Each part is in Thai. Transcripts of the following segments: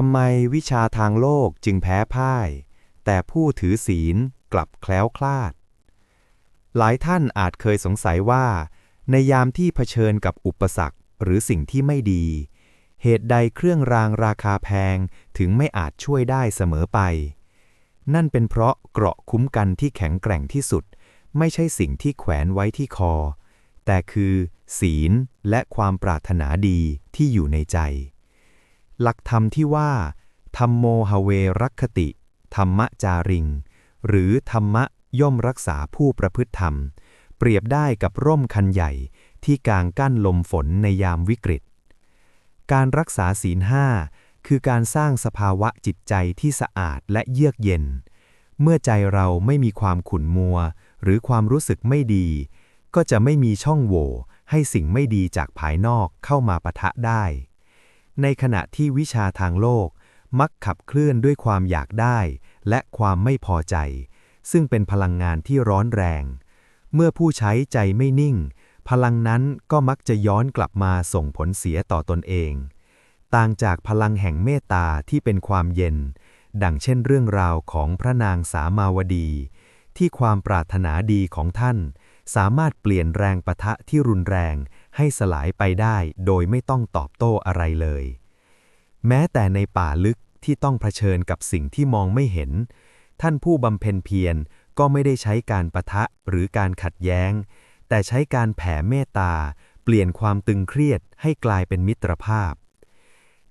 ทำไมวิชาทางโลกจึงแพ้พ่าย แต่ผู้ถือศีลกลับแคล้วคลาด หลายท่านอาจเคยสงสัยว่า ในยามที่เผชิญกับอุปสรรคหรือสิ่งที่ไม่ดี เหตุใดเครื่องรางราคาแพงถึงไม่อาจช่วยได้เสมอไป นั่นเป็นเพราะเกราะคุ้มกันที่แข็งแกร่งที่สุด ไม่ใช่สิ่งที่แขวนไว้ที่คอ แต่คือ ศีลและความปรารถนาดีที่อยู่ในใจ หลักธรรมที่ว่า ธรรมโมหเวรักขติ ธรรมจาริง หรือธรรมะย่อมรักษาผู้ประพฤติธรรม เปรียบได้กับร่มคันใหญ่ที่กางกั้นลมฝนในยามวิกฤต การรักษาศีลห้าคือการสร้างสภาวะจิตใจที่สะอาดและเยือกเย็น เมื่อใจเราไม่มีความขุ่นมัว หรือความรู้สึกไม่ดี ก็จะไม่มีช่องโหว่ให้สิ่งไม่ดีจากภายนอกเข้ามาปะทะได้ ในขณะที่วิชาทางโลก มักขับเคลื่อนด้วยความอยากได้ และความไม่พอใจ ซึ่งเป็นพลังงานที่ร้อนแรง เมื่อผู้ใช้ใจไม่นิ่ง พลังนั้นก็มักจะย้อนกลับมาส่งผลเสียต่อตนเอง ต่างจากพลังแห่งเมตตาที่เป็นความเย็น ดังเช่นเรื่องราวของพระนางสามาวดี ที่ความปรารถนาดีของท่าน สามารถเปลี่ยนแรงปะทะที่รุนแรง ให้สลายไปได้โดยไม่ต้องตอบโต้อะไรเลย แม้แต่ในป่าลึกที่ต้องเผชิญกับสิ่งที่มองไม่เห็น ท่านผู้บำเพ็ญเพียรก็ไม่ได้ใช้การปะทะหรือการขัดแย้ง แต่ใช้การแผ่เมตตา เปลี่ยนความตึงเครียดให้กลายเป็นมิตรภาพ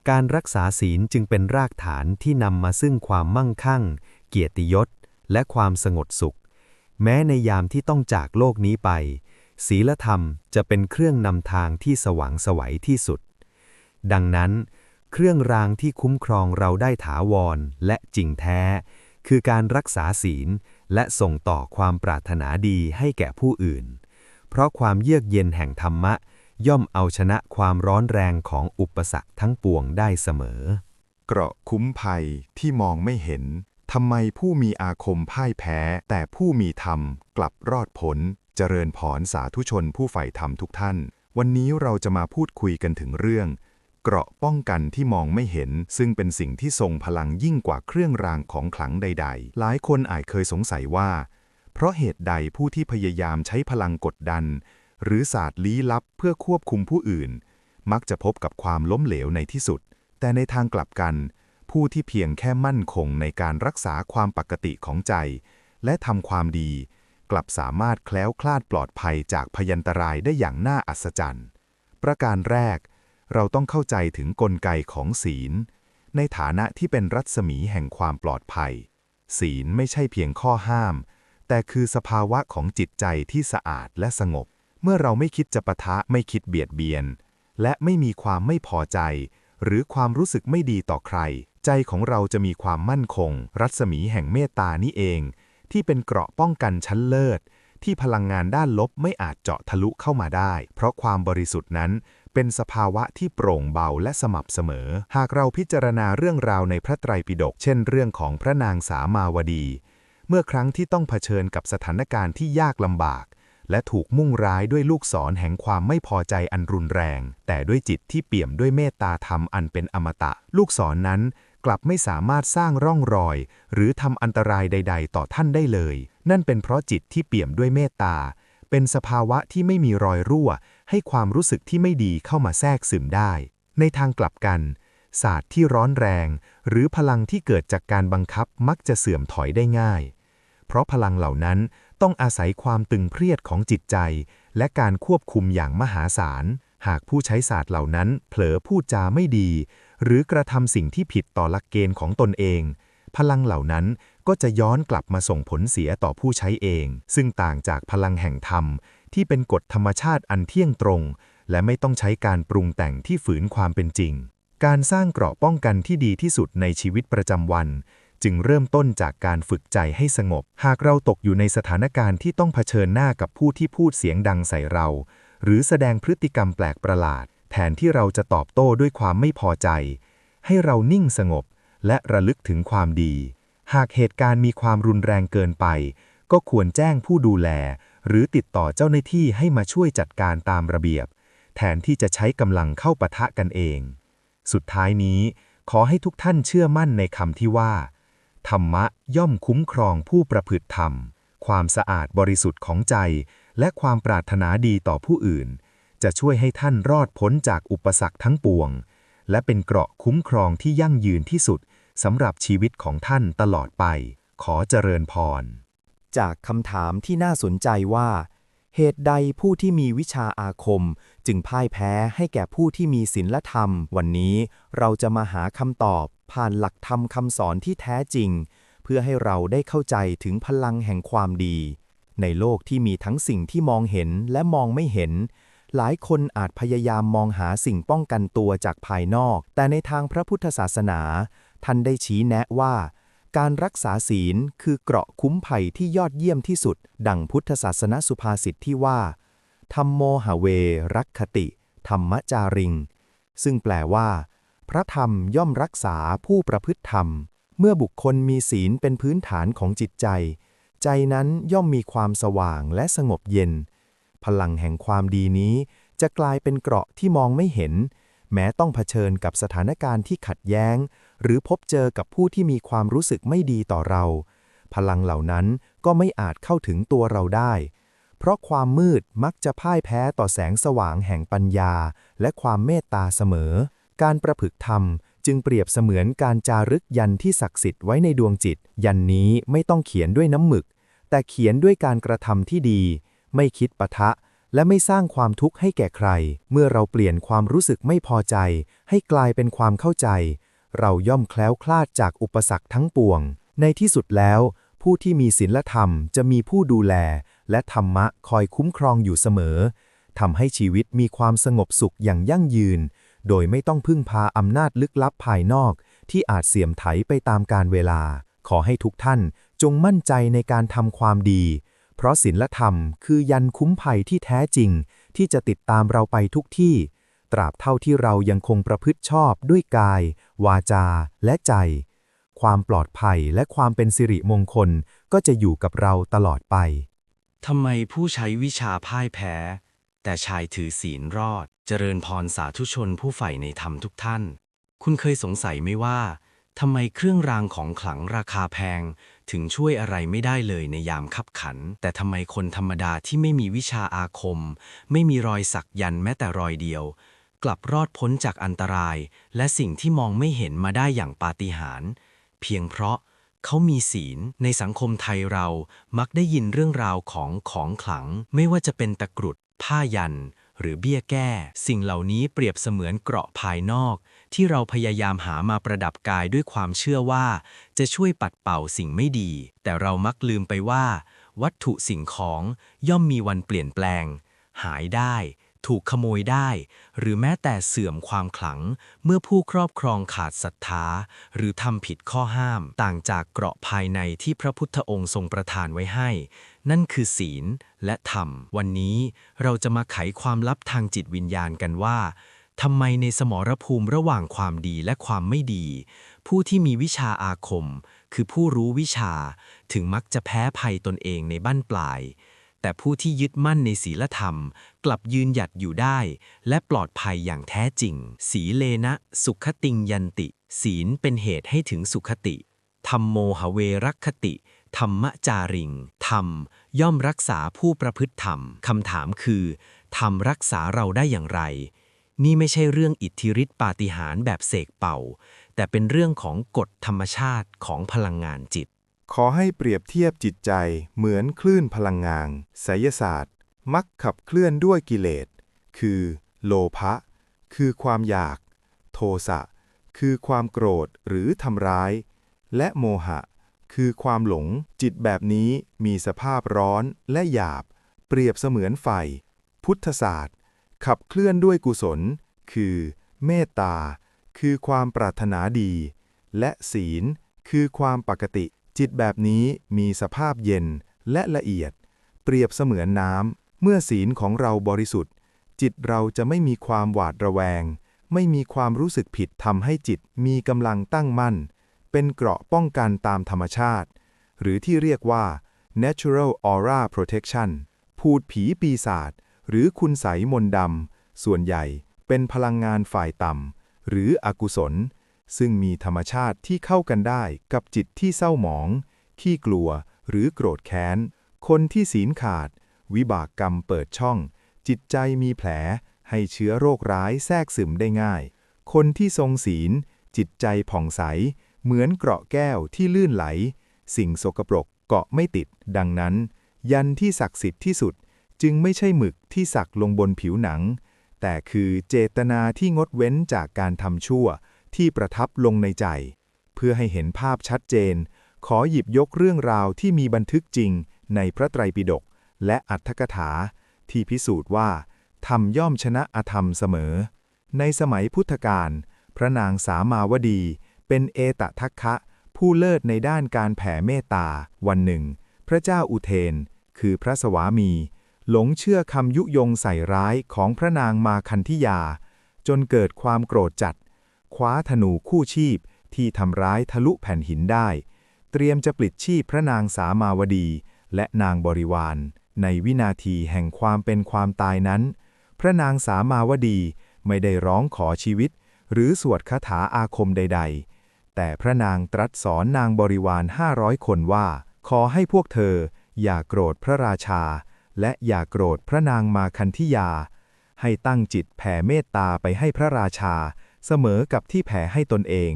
การรักษาศีลจึงเป็นรากฐานที่นำมาซึ่งความมั่งคั่ง เกียรติยศ และความสงบสุข แม้ในยามที่ต้องจากโลกนี้ไป ศีลธรรมจะเป็นเครื่องนำทางที่สว่างสวัยที่สุด ดังนั้น เครื่องรางที่คุ้มครองเราได้ถาวรและจริงแท้ คือการรักษาศีลและส่งต่อความปรารถนาดีให้แก่ผู้อื่น เพราะความเยือกเย็นแห่งธรรมะ ย่อมเอาชนะความร้อนแรงของอุปสรรคทั้งปวงได้เสมอ เกราะคุ้มภัยที่มองไม่เห็นทำไมผู้มีอาคมพ่ายแพ้ แต่ผู้มีธรรมกลับรอดพ้น เจริญพรสาธุชนผู้ใฝ่ธรรมทุกท่าน วันนี้เราจะมาพูดคุยกันถึงเรื่อง เกราะป้องกันที่มองไม่เห็น ซึ่งเป็นสิ่งที่ทรงพลังยิ่งกว่าเครื่องรางของขลังใด ๆ หลายคนอาจเคยสงสัยว่า เพราะเหตุใดผู้ที่พยายามใช้พลังกดดัน หรือศาสตร์ลี้ลับเพื่อควบคุมผู้อื่น มักจะพบกับความล้มเหลวในที่สุด แต่ในทางกลับกัน ผู้ที่เพียงแค่มั่นคงในการรักษาความปกติของใจ และทำความดี กลับสามารถแคล้วคลาดปลอดภัยจากพยันตรายได้อย่างน่าอัศจรรย์ ประการแรก เราต้องเข้าใจถึงกลไกของศีล ในฐานะที่เป็นรัศมีแห่งความปลอดภัย ศีลไม่ใช่เพียงข้อห้าม แต่คือสภาวะของจิตใจที่สะอาดและสงบ เมื่อเราไม่คิดจะปะทะไม่คิดเบียดเบียน และไม่มีความไม่พอใจ หรือความรู้สึกไม่ดีต่อใคร ใจของเราจะมีความมั่นคง รัศมีแห่งเมตตานี่เอง ที่เป็นเกราะป้องกันชั้นเลิศ ที่พลังงานด้านลบไม่อาจเจาะทะลุเข้ามาได้ เพราะความบริสุทธิ์นั้นเป็นสภาวะที่โปร่งเบาและสม่ำเสมอ หากเราพิจารณาเรื่องราวในพระไตรปิฎกเช่นเรื่องของพระนางสามาวดี เมื่อครั้งที่ต้องเผชิญกับสถานการณ์ที่ยากลำบาก และถูกมุ่งร้ายด้วยลูกศรแห่งความไม่พอใจอันรุนแรง แต่ด้วยจิตที่เปี่ยมด้วยเมตตาธรรมอันเป็นอมตะ ลูกศรนนั้น กลับไม่สามารถสร้างร่องรอย หรือทำอันตรายใด ๆ ต่อท่านได้เลย นั่นเป็นเพราะจิตที่เปี่ยมด้วยเมตตา เป็นสภาวะที่ไม่มีรอยรั่ว ให้ความรู้สึกที่ไม่ดีเข้ามาแทรกซึมได้ ในทางกลับกัน ศาสตร์ที่ร้อนแรง หรือพลังที่เกิดจากการบังคับมักจะเสื่อมถอยได้ง่าย เพราะพลังเหล่านั้นต้องอาศัยความตึงเครียดของจิตใจ และการควบคุมอย่างมหาศาลหากผู้ใช้ศาสตร์เหล่านั้น เผลอพูดจาไม่ดี หรือกระทำสิ่งที่ผิดต่อหลักเกณฑ์ของตนเอง พลังเหล่านั้นก็จะย้อนกลับมาส่งผลเสียต่อผู้ใช้เอง ซึ่งต่างจากพลังแห่งธรรม ที่เป็นกฎธรรมชาติอันเที่ยงตรง และไม่ต้องใช้การปรุงแต่งที่ฝืนความเป็นจริง การสร้างเกราะป้องกันที่ดีที่สุดในชีวิตประจำวัน จึงเริ่มต้นจากการฝึกใจให้สงบ หากเราตกอยู่ในสถานการณ์ที่ต้องเผชิญหน้ากับผู้ที่พูดเสียงดังใส่เรา หรือแสดงพฤติกรรมแปลกประหลาด แทนที่เราจะตอบโต้ด้วยความไม่พอใจ ให้เรานิ่งสงบและระลึกถึงความดี หากเหตุการณ์มีความรุนแรงเกินไป ก็ควรแจ้งผู้ดูแล หรือติดต่อเจ้าหน้าที่ให้มาช่วยจัดการตามระเบียบ แทนที่จะใช้กำลังเข้าปะทะกันเอง สุดท้ายนี้ ขอให้ทุกท่านเชื่อมั่นในคำที่ว่า ธรรมะย่อมคุ้มครองผู้ประพฤติธรรม ความสะอาดบริสุทธิ์ของใจ และความปรารถนาดีต่อผู้อื่น จะช่วยให้ท่านรอดพ้นจากอุปสรรคทั้งปวง และเป็นเกราะคุ้มครองที่ยั่งยืนที่สุดสำหรับชีวิตของท่านตลอดไป ขอเจริญพร จากคำถามที่น่าสนใจว่า เหตุใดผู้ที่มีวิชาอาคม จึงพ่ายแพ้ให้แก่ผู้ที่มีศีลธรรม วันนี้เราจะมาหาคำตอบ ผ่านหลักธรรมคำสอนที่แท้จริง เพื่อให้เราได้เข้าใจถึงพลังแห่งความดีในโลกที่มีทั้งสิ่งที่มองเห็นและมองไม่เห็น หลายคนอาจพยายามมองหาสิ่งป้องกันตัวจากภายนอก แต่ในทางพระพุทธศาสนา ท่านได้ชี้แนะว่า การรักษาศีลคือเกราะคุ้มภัยที่ยอดเยี่ยมที่สุด ดังพุทธศาสนสุภาษิตที่ว่าธรรมโมหเว รักขติ ธรรมจาริง ซึ่งแปลว่า พระธรรมย่อมรักษาผู้ประพฤติธรรม เมื่อบุคคลมีศีลเป็นพื้นฐานของจิตใจ ใจนั้นย่อมมีความสว่างและสงบเย็น พลังแห่งความดีนี้ จะกลายเป็นเกราะที่มองไม่เห็น แม้ต้องเผชิญกับสถานการณ์ที่ขัดแย้ง หรือพบเจอกับผู้ที่มีความรู้สึกไม่ดีต่อเรา พลังเหล่านั้นก็ไม่อาจเข้าถึงตัวเราได้ เพราะความมืดมักจะพ่ายแพ้ต่อแสงสว่างแห่งปัญญา และความเมตตาเสมอ การประพฤติธรรมจึงเปรียบเสมือนการจารึกยันที่ศักดิ์สิทธิ์ไว้ในดวงจิต ยันนี้ไม่ต้องเขียนด้วยน้ำหมึก แต่เขียนด้วยการกระทำที่ดี ไม่คิดปะทะ และไม่สร้างความทุกข์ให้แก่ใคร เมื่อเราเปลี่ยนความรู้สึกไม่พอใจ ให้กลายเป็นความเข้าใจ เราย่อมแคล้วคลาดจากอุปสรรคทั้งปวง ในที่สุดแล้ว ผู้ที่มีศีลธรรมจะมีผู้ดูแล และธรรมะคอยคุ้มครองอยู่เสมอทำให้ชีวิตมีความสงบสุขอย่างยั่งยืน โดยไม่ต้องพึ่งพาอำนาจลึกลับภายนอก ที่อาจเสี่ยมไถไปตามกาลเวลา ขอให้ทุกท่านจงมั่นใจในการทำความดี เพราะศีลธรรมคือยันคุ้มภัยที่แท้จริง ที่จะติดตามเราไปทุกที่ ตราบเท่าที่เรายังคงประพฤติชอบด้วยกาย วาจา และใจ ความปลอดภัยและความเป็นสิริมงคลก็จะอยู่กับเราตลอดไปทำไมผู้ใช้วิชาพ่ายแพ้ แต่ชายถือศีลรอด เจริญพรสาธุชนผู้ใฝ่ในธรรมทุกท่าน คุณเคยสงสัยไหมว่าทำไมเครื่องรางของขลังราคาแพง ถึงช่วยอะไรไม่ได้เลยในยามขับขัน แต่ทำไมคนธรรมดาที่ไม่มีวิชาอาคม ไม่มีรอยสักยันแม้แต่รอยเดียว กลับรอดพ้นจากอันตราย และสิ่งที่มองไม่เห็นมาได้อย่างปาฏิหาริย์เพียงเพราะเขามีศีล ในสังคมไทยเรามักได้ยินเรื่องราวของของขลัง ไม่ว่าจะเป็นตะกรุด ผ้ายัน หรือเบี้ยแก้ สิ่งเหล่านี้เปรียบเสมือนเกราะภายนอก ที่เราพยายามหามาประดับกายด้วยความเชื่อว่า จะช่วยปัดเป่าสิ่งไม่ดี แต่เรามักลืมไปว่า วัตถุสิ่งของย่อมมีวันเปลี่ยนแปลง หายได้ ถูกขโมยได้ หรือแม้แต่เสื่อมความขลัง เมื่อผู้ครอบครองขาดศรัทธา หรือทำผิดข้อห้าม ต่างจากเกราะภายในที่พระพุทธองค์ทรงประทานไว้ให้ นั่นคือศีลและธรรม วันนี้เราจะมาไขความลับทางจิตวิญญาณกันว่าทำไมในสมรภูมิระหว่างความดีและความไม่ดี ผู้ที่มีวิชาอาคม คือผู้รู้วิชาถึงมักจะแพ้ภัยตนเองในบั้นปลาย แต่ผู้ที่ยึดมั่นในศีลธรรม กลับยืนหยัดอยู่ได้ และปลอดภัยอย่างแท้จริง สีเลนะ สุขติงยันติ ศีลเป็นเหตุให้ถึงสุขติธรรมโมหเวรักขติ ธรรมจาริง ธรรม ย่อมรักษาผู้ประพฤติธรรม คำถามคือ ธรรมรักษาเราได้อย่างไร นี่ไม่ใช่เรื่องอิทธิฤทธิปาฏิหาริย์แบบเสกเป่า แต่เป็นเรื่องของกฎธรรมชาติของพลังงานจิต ขอให้เปรียบเทียบจิตใจเหมือนคลื่นพลังงานไสยศาสตร์ มักขับเคลื่อนด้วยกิเลส คือ โลภะ คือความอยาก โทสะ คือความโกรธหรือทำร้าย และโมหะ คือความหลง จิตแบบนี้มีสภาพร้อนและหยาบ เปรียบเสมือนไฟ พุทธศาสตร์ ขับเคลื่อนด้วยกุศล คือ เมตตา คือความปรารถนาดี และศีล คือความปกติ จิตแบบนี้มีสภาพเย็นและละเอียด เปรียบเสมือนน้ำเมื่อศีลของเราบริสุทธิ์ จิตเราจะไม่มีความหวาดระแวง ไม่มีความรู้สึกผิดทำให้จิตมีกำลังตั้งมั่น เป็นเกราะป้องกันตามธรรมชาติ หรือที่เรียกว่า natural aura protection พูดผีปีศาจหรือคุณใสมนดำ ส่วนใหญ่เป็นพลังงานฝ่ายต่ำ หรืออกุศล ซึ่งมีธรรมชาติที่เข้ากันได้กับจิตที่เศร้าหมอง ขี้กลัวหรือโกรธแค้น คนที่ศีลขาด วิบากกรรมเปิดช่อง จิตใจมีแผล ให้เชื้อโรคร้ายแทรกซึมได้ง่าย คนที่ทรงศีล จิตใจผ่องใส เหมือนเกราะแก้วที่ลื่นไหล สิ่งสกปรกเกาะไม่ติด ดังนั้น ยันที่ศักดิ์สิทธิ์ที่สุดจึงไม่ใช่หมึกที่สักลงบนผิวหนัง แต่คือเจตนาที่งดเว้นจากการทำชั่วที่ประทับลงในใจ เพื่อให้เห็นภาพชัดเจน ขอหยิบยกเรื่องราวที่มีบันทึกจริงในพระไตรปิฎกและอัตถกถา ที่พิสูจน์ว่าธรรมย่อมชนะอธรรมเสมอ ในสมัยพุทธกาลพระนางสามาวดี เป็นเอตทัคคะ ผู้เลิศในด้านการแผ่เมตตา วันหนึ่ง พระเจ้าอุเทน คือพระสวามี หลงเชื่อคำยุยงใส่ร้ายของพระนางมาคันธิยา จนเกิดความโกรธจัด คว้าธนูคู่ชีพที่ทำร้ายทะลุแผ่นหินได้ เตรียมจะปลิดชีพพระนางสามาวดี และนางบริวาร ในวินาทีแห่งความเป็นความตายนั้น พระนางสามาวดีไม่ได้ร้องขอชีวิต หรือสวดคาถาอาคมใด ๆ แต่พระนางตรัสสอนนางบริวารห้าร้อยคนว่า ขอให้พวกเธอ อย่าโกรธพระราชา และอย่าโกรธพระนางมาคันธิยา ให้ตั้งจิตแผ่เมตตาไปให้พระราชา เสมอกับที่แผ่ให้ตนเอง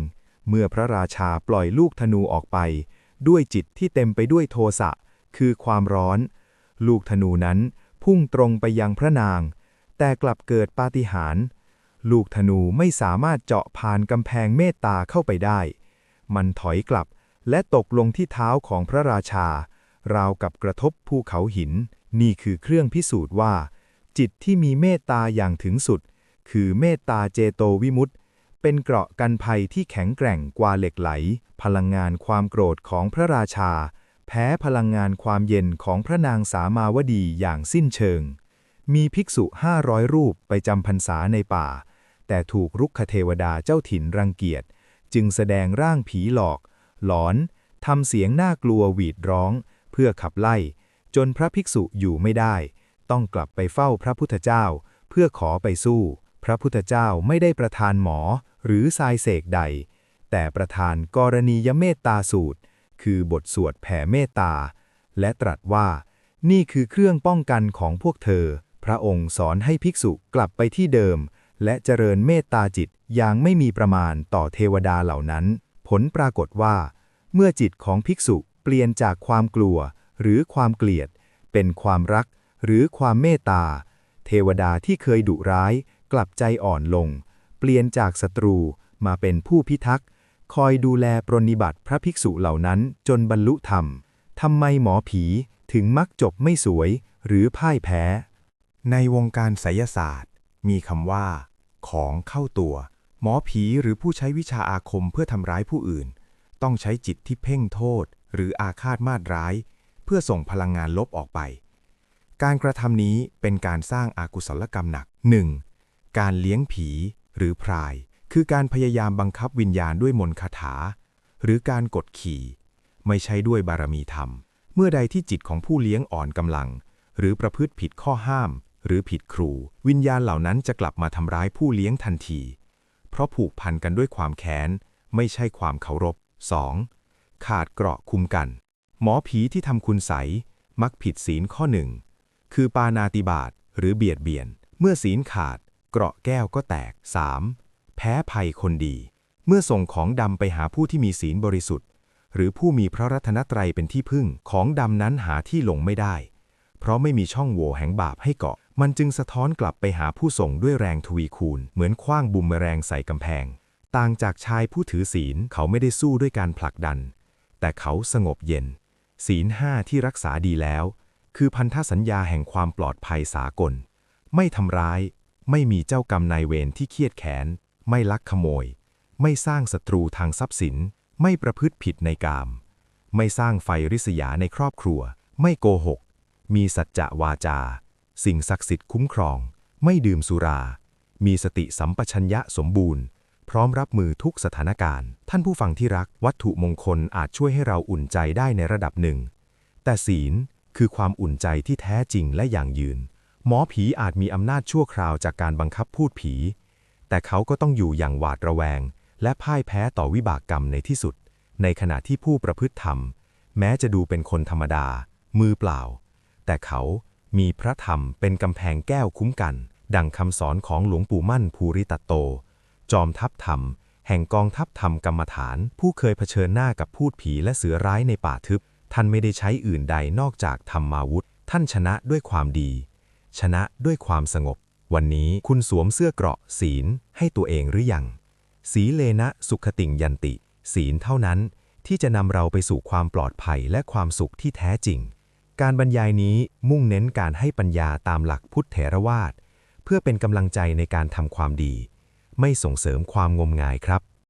เมื่อพระราชาปล่อยลูกธนูออกไป ด้วยจิตที่เต็มไปด้วยโทสะคือความร้อน ลูกธนูนั้นพุ่งตรงไปยังพระนาง แต่กลับเกิดปาฏิหาริย์ ลูกธนูไม่สามารถเจาะผ่านกำแพงเมตตาเข้าไปได้ มันถอยกลับและตกลงที่เท้าของพระราชา ราวกับกระทบภูเขาหิน นี่คือเครื่องพิสูจน์ว่า จิตที่มีเมตตาอย่างถึงสุด คือเมตตาเจโตวิมุตตเป็นเกราะกันภัยที่แข็งแกร่งกว่าเหล็กไหล พลังงานความโกรธของพระราชา แพ้พลังงานความเย็นของพระนางสามาวดีอย่างสิ้นเชิง มีภิกษุห้าร้อยรูปไปจำพรรษาในป่า แต่ถูกรุกขเทวดาเจ้าถิ่นรังเกียจ จึงแสดงร่างผีหลอก หลอนทำเสียงน่ากลัวหวีดร้อง เพื่อขับไล่ จนพระภิกษุอยู่ไม่ได้ ต้องกลับไปเฝ้าพระพุทธเจ้า เพื่อขอไปสู้ พระพุทธเจ้าไม่ได้ประทานหมอหรือทรายเสกใด แต่ประทานกรณียเมตตาสูตร คือบทสวดแผ่เมตตา และตรัสว่า นี่คือเครื่องป้องกันของพวกเธอ พระองค์สอนให้ภิกษุกลับไปที่เดิม และเจริญเมตตาจิตอย่างไม่มีประมาณต่อเทวดาเหล่านั้น ผลปรากฏว่า เมื่อจิตของภิกษุเปลี่ยนจากความกลัว หรือความเกลียด เป็นความรัก หรือความเมตตา เทวดาที่เคยดุร้าย กลับใจอ่อนลง เปลี่ยนจากศัตรูมาเป็นผู้พิทักษ์คอยดูแลปรนนิบัติพระภิกษุเหล่านั้นจนบรรลุธรรมทำไมหมอผีถึงมักจบไม่สวย หรือพ่ายแพ้ ในวงการไสยศาสตร์ มีคำว่า ของเข้าตัว หมอผีหรือผู้ใช้วิชาอาคมเพื่อทำร้ายผู้อื่น ต้องใช้จิตที่เพ่งโทษ หรืออาฆาตมาตร้าย เพื่อส่งพลังงานลบออกไป การกระทำนี้เป็นการสร้างอากุศลกรรมหนัก 1. การเลี้ยงผีหรือพราย คือการพยายามบังคับวิญญาณด้วยมนต์คาถา หรือการกดขี่ ไม่ใช่ด้วยบารมีธรรม เมื่อใดที่จิตของผู้เลี้ยงอ่อนกำลัง หรือประพฤติผิดข้อห้าม หรือผิดครู วิญญาณเหล่านั้นจะกลับมาทำร้ายผู้เลี้ยงทันที เพราะผูกพันกันด้วยความแค้น ไม่ใช่ความเคารพ 2. ขาดเกราะคุมกัน หมอผีที่ทำคุณใสยมักผิดศีลข้อหนึ่ง คือปานาติบาตหรือเบียดเบียน เมื่อศีลขาด เกราะแก้วก็แตก 3. แพ้ภัยคนดี เมื่อส่งของดำไปหาผู้ที่มีศีลบริสุทธิ์ หรือผู้มีพระรัตนตรัยเป็นที่พึ่งของดำนั้นหาที่ลงไม่ได้ เพราะไม่มีช่องโหว่แห่งบาปให้เกาะ มันจึงสะท้อนกลับไปหาผู้ส่งด้วยแรงทวีคูณ เหมือนคว้างบุมเมแรงใส่กำแพง ต่างจากชายผู้ถือศีลเขาไม่ได้สู้ด้วยการผลักดัน แต่เขาสงบเย็น ศีลห้าที่รักษาดีแล้ว คือพันธสัญญาแห่งความปลอดภัยสากล ไม่ทำร้าย ไม่มีเจ้ากรรมนายเวรที่เครียดแค้นไม่ลักขโมย ไม่สร้างศัตรูทางทรัพย์สิน ไม่ประพฤติผิดในกาม ไม่สร้างไฟริษยาในครอบครัว ไม่โกหก มีสัจจะวาจา สิ่งศักดิ์สิทธิ์คุ้มครอง ไม่ดื่มสุรา มีสติสัมปชัญญะสมบูรณ์ พร้อมรับมือทุกสถานการณ์ ท่านผู้ฟังที่รัก วัตถุมงคลอาจช่วยให้เราอุ่นใจได้ในระดับหนึ่ง แต่ศีลคือความอุ่นใจที่แท้จริงและอย่างยืน หมอผีอาจมีอำนาจชั่วคราวจากการบังคับพูดผี แต่เขาก็ต้องอยู่อย่างหวาดระแวง และพ่ายแพ้ต่อวิบากกรรมในที่สุด ในขณะที่ผู้ประพฤติธรรม แม้จะดูเป็นคนธรรมดา มือเปล่า แต่เขา มีพระธรรมเป็นกำแพงแก้วคุ้มกัน ดังคำสอนของหลวงปู่มั่นภูริตตโต จอมทัพธรรม แห่งกองทัพธรรมกรรมฐาน ผู้เคยเผชิญหน้ากับพูดผีและเสือร้ายในป่าทึบ ท่านไม่ได้ใช้อื่นใดนอกจากธรรมาวุธ ท่านชนะด้วยความดี ชนะด้วยความสงบ วันนี้คุณสวมเสื้อเกราะศีลให้ตัวเองหรือยัง สีเลนะสุขติงยันติ ศีลเท่านั้นที่จะนำเราไปสู่ความปลอดภัยและความสุขที่แท้จริง การบรรยายนี้มุ่งเน้นการให้ปัญญาตามหลักพุทธเถรวาท เพื่อเป็นกำลังใจในการทำความดี ไม่ส่งเสริมความงมงายครับ